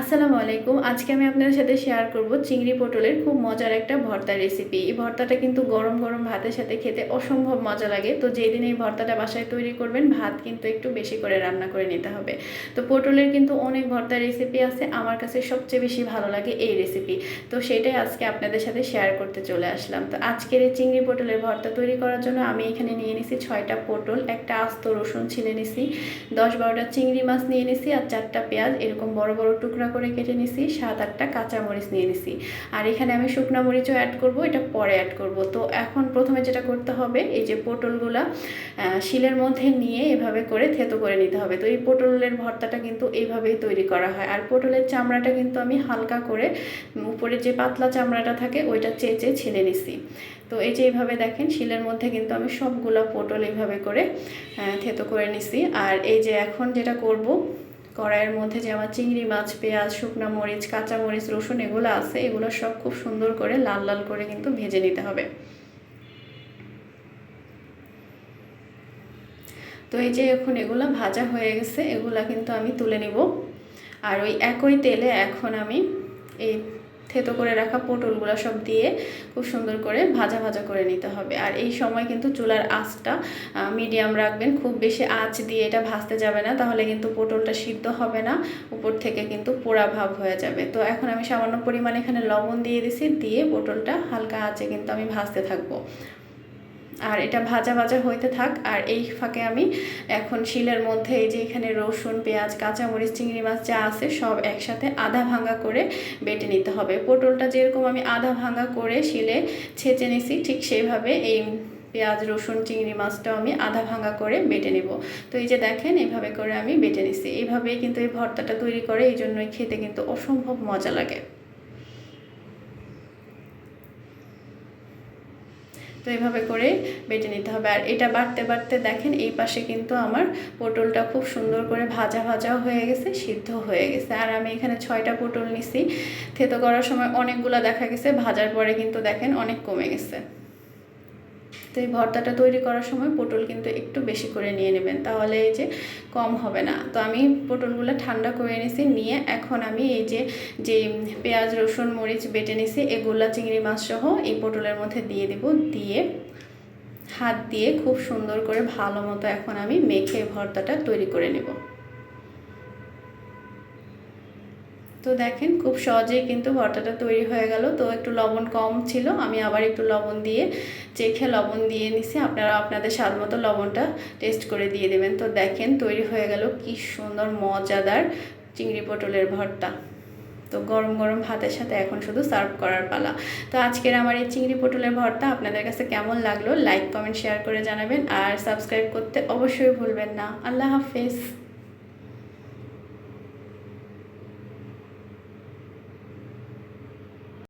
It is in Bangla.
আসসালামু আলাইকুম। আজকে আমি আপনাদের সাথে শেয়ার করব চিংড়ি পটলের খুব মজার একটা ভর্তা রেসিপি এই ভর্তাটা কিন্তু গরম গরম ভাতের সাথে খেতে অসম্ভব মজা লাগে। তো যেই দিন এই ভর্তাটা বাসায় তৈরি করবেন, ভাত কিন্তু একটু বেশি করে রান্না করে নিতে হবে। তো পটলের কিন্তু অনেক ভর্তা রেসিপি আছে। আমার কাছে সবচেয়ে বেশি ভালো লাগে এই রেসিপি তো সেটাই আজকে আপনাদের সাথে শেয়ার করতে চলে আসলাম। তো আজকের এই চিংড়ি পটলের ভর্তা তৈরি করার জন্য আমি এখানে নিয়ে নিছি ছয়টা পটল, একটা আস্ত রসুন ছিলে নিছি, দশ বারোটা চিংড়ি মাছ নিয়ে নিছি, আর চারটা পেঁয়াজ, এরকম বড় বড় টুকরা করে কেটে নিছি, সাত, আটটা কাঁচা মরিচ নিয়ে নিছি। আর এখানে আমি শুকনো মরিচও অ্যাড করব, এটা পরে অ্যাড করব। তো এখন প্রথমে যেটা করতে হবে, এই যে পটলগুলা শিলের মধ্যে নিয়ে এভাবে করে থেতো করে নিতে হবে। তো এই পটলের ভর্তাটা কিন্তু এইভাবেই তৈরি করা হয়। আর পটলের চামড়াটা কিন্তু আমি হালকা করে উপরে যে পাতলা চামড়াটা থাকে, ওইটা চেঁচে ছেলে নিছি। তো এই যে এইভাবে দেখেন, শিলের মধ্যে কিন্তু আমি সবগুলো পটল এইভাবে করে থেতো করে নিছি। আর এই যে এখন যেটা করব কড়াইয়ের মধ্যে যে আমার চিংড়ি মাছ, পেঁয়াজ, শুকনো মরিচ, কাঁচা মরিচ, রসুন এগুলো আছে, এগুলো সব খুব সুন্দর করে লাল লাল করে কিন্তু ভেজে নিতে হবে। তো এই যে এখন এগুলো ভাজা হয়ে গেছে, এগুলো কিন্তু আমি তুলে নিব। আর ওই একই তেলে এখন আমি এই থেতো করে রাখা পটলগুলো সব দিয়ে খুব সুন্দর করে ভাজা ভাজা করে নিতে হবে। আর এই সময় কিন্তু চুলার আঁচটা মিডিয়াম রাখবেন। খুব বেশি আঁচ দিয়ে এটা ভাজতে যাবে না, তাহলে কিন্তু পটলটা সিদ্ধ হবে না, উপর থেকে কিন্তু পোড়া ভাব হয়ে যাবে। তো এখন আমি সামান্য পরিমাণে এখানে লবণ দিয়ে দিছি, দিয়ে পটলটা হালকা আঁচে কিন্তু আমি ভাজতে থাকব। আর এটা ভাজা ভাজা হইতে থাক। আর এই ফাঁকে আমি এখন শিলের মধ্যে এই যে এখানে রসুন, পেঁয়াজ, কাঁচামরিচ, চিংড়ি মাছ যা আছে সব একসাথে আধা ভাঙা করে বেটে নিতে হবে। পটলটা যেরকম আমি আধা ভাঙা করে শিলে ছেঁচে নিছি, ঠিক সেইভাবে এই পেঁয়াজ, রসুন, চিংড়ি মাছটাও আমি আধা ভাঙা করে বেটে নেব। তো এই যে দেখেন এইভাবে করে আমি বেটে নিছি। এইভাবেই কিন্তু এই ভর্তাটা তৈরি করে, এই জন্যই খেতে কিন্তু অসম্ভব মজা লাগে। তো এইভাবে করে বেটে নিতে হবে। আর এটা বাড়তে বাড়তে দেখেন এই পাশে কিন্তু আমার পটলটা খুব সুন্দর করে ভাজা, ভাজাও হয়ে গেছে সিদ্ধ হয়ে গেছে। আর আমি এখানে ছয়টা পটল নিছি। থেতো করার সময় অনেকগুলো দেখা গেছে, ভাজার পরে কিন্তু দেখেন অনেক কমে গেছে। তো এই ভর্তাটা তৈরি করার সময় পটল কিন্তু একটু বেশি করে নিয়ে নেবেন, তাহলে এই যে কম হবে না। তো আমি পটলগুলো ঠান্ডা করে নিছি নিয়ে এখন আমি এই যে যে পেঁয়াজ, রসুন, মরিচ বেটে নিছি, এগুলা, চিংড়ি মাছ সহ এই পটলের মধ্যে দিয়ে দেব, দিয়ে হাত দিয়ে খুব সুন্দর করে ভালো মতো এখন আমি মেখে ভর্তাটা তৈরি করে নেব। তো দেখেন, খুব সহজেই কিন্তু ভর্তাটা তৈরি হয়ে গেল। তো একটু লবণ কম ছিল, আমি আবার একটু লবণ দিয়ে চেখে লবণ দিয়ে নিছি। আপনারা আপনাদের স্বাদ মতো লবণটা টেস্ট করে দিয়ে দেবেন। তো দেখেন, তৈরি হয়ে গেল। কি সুন্দর, মজাদার চিংড়ি পটলের ভর্তা। তো গরম গরম ভাতের সাথে এখন শুধু সার্ভ করার পালা। তো আজকের আমার এই চিংড়ি পটলের ভর্তা আপনাদের কাছে কেমন লাগল? লাইক কমেন্ট শেয়ার করে জানাবেন। আর সাবস্ক্রাইব করতে অবশ্যই ভুলবেন না। আল্লাহ হাফেজ।